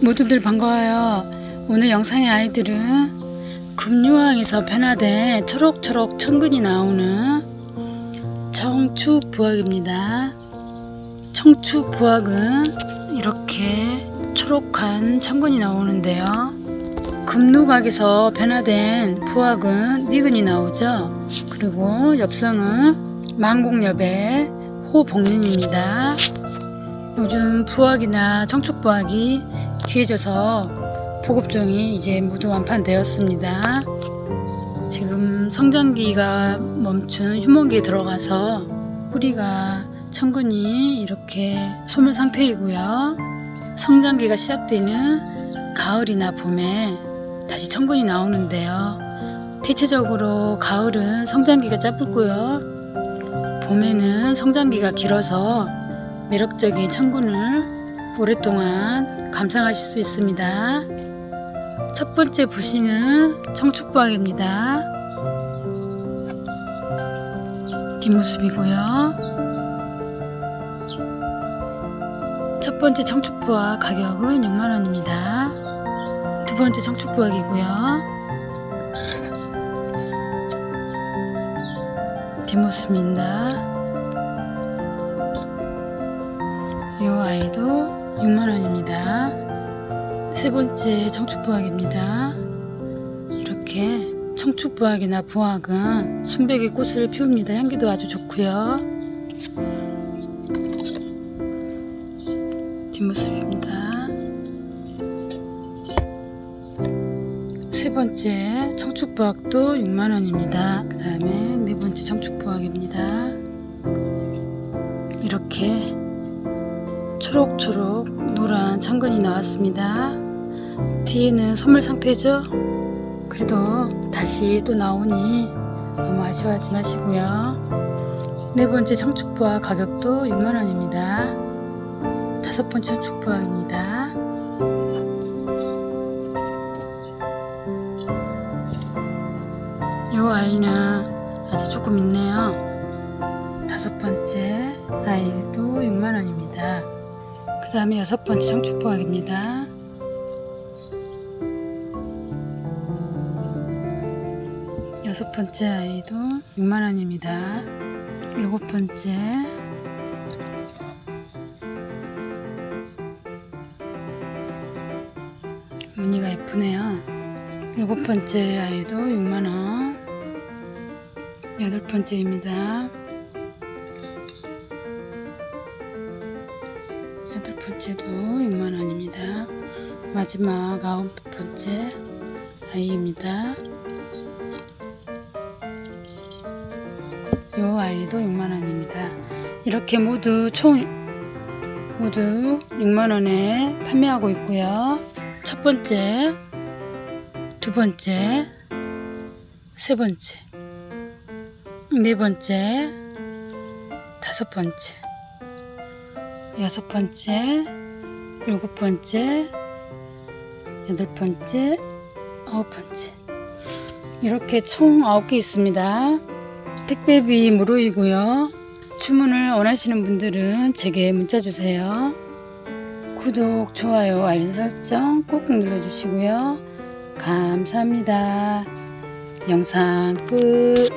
모두들 반가워요. 오늘 영상의 아이들은 금유황에서 변화된 초록초록 천근이 나오는 청축부학입니다. 청축부학은 이렇게 초록한 천근이 나오는데요. 금누각에서 변화된 부학은 니근이 나오죠. 그리고 엽성은 만곡엽의 호복륜입니다. 요즘 부학이나 청축부학이 귀해져서 보급종이 이제 모두 완판되었습니다. 지금 성장기가 멈춘 휴먼기에 들어가서 뿌리가 천근이 이렇게 소멸 상태이고요. 성장기가 시작되는 가을이나 봄에 다시 천근이 나오는데요. 대체적으로 가을은 성장기가 짧고요. 봄에는 성장기가 길어서 매력적인 천근을 오랫동안 감상하실 수 있습니다. 첫 번째 부시는 청축부학입니다. 뒷모습이고요. 첫 번째 청축부학 가격은 6만원입니다. 두 번째 청축부학이고요. 뒷모습입니다. 이 아이도 6만원입니다. 세 번째 청축부학입니다. 이렇게 청축부학이나 부학은 순백의 꽃을 피웁니다. 향기도 아주 좋고요. 뒷모습입니다. 세 번째 청축부학도 6만원입니다. 그 다음에 네 번째 청축부학입니다. 이렇게 초록초록 노란 천근이 나왔습니다. 뒤에는 소멸 상태죠? 그래도 다시 또 나오니 너무 아쉬워하지 마시고요. 네 번째 청축부학 가격도 6만원입니다. 다섯 번째 청축부학입니다. 이 아이는 아주 조금 있네 그 다음에 여섯 번째 청축부학입니다. 여섯 번째 아이도 6만원입니다. 일곱 번째 무늬가 예쁘네요. 일곱 번째 아이도 6만원. 여덟 번째입니다. 번째도 6만 원입니다. 마지막 아홉 번째 아이입니다. 이 아이도 6만 원입니다. 이렇게 모두 총 모두 6만 원에 판매하고 있고요. 첫 번째, 두 번째, 세 번째, 네 번째, 다섯 번째. 여섯 번째, 일곱 번째, 여덟 번째, 아홉 번째. 이렇게 총 아홉 개 있습니다. 택배비 무료이고요. 주문을 원하시는 분들은 제게 문자 주세요. 구독, 좋아요, 알림 설정 꼭 눌러주시고요. 감사합니다. 영상 끝.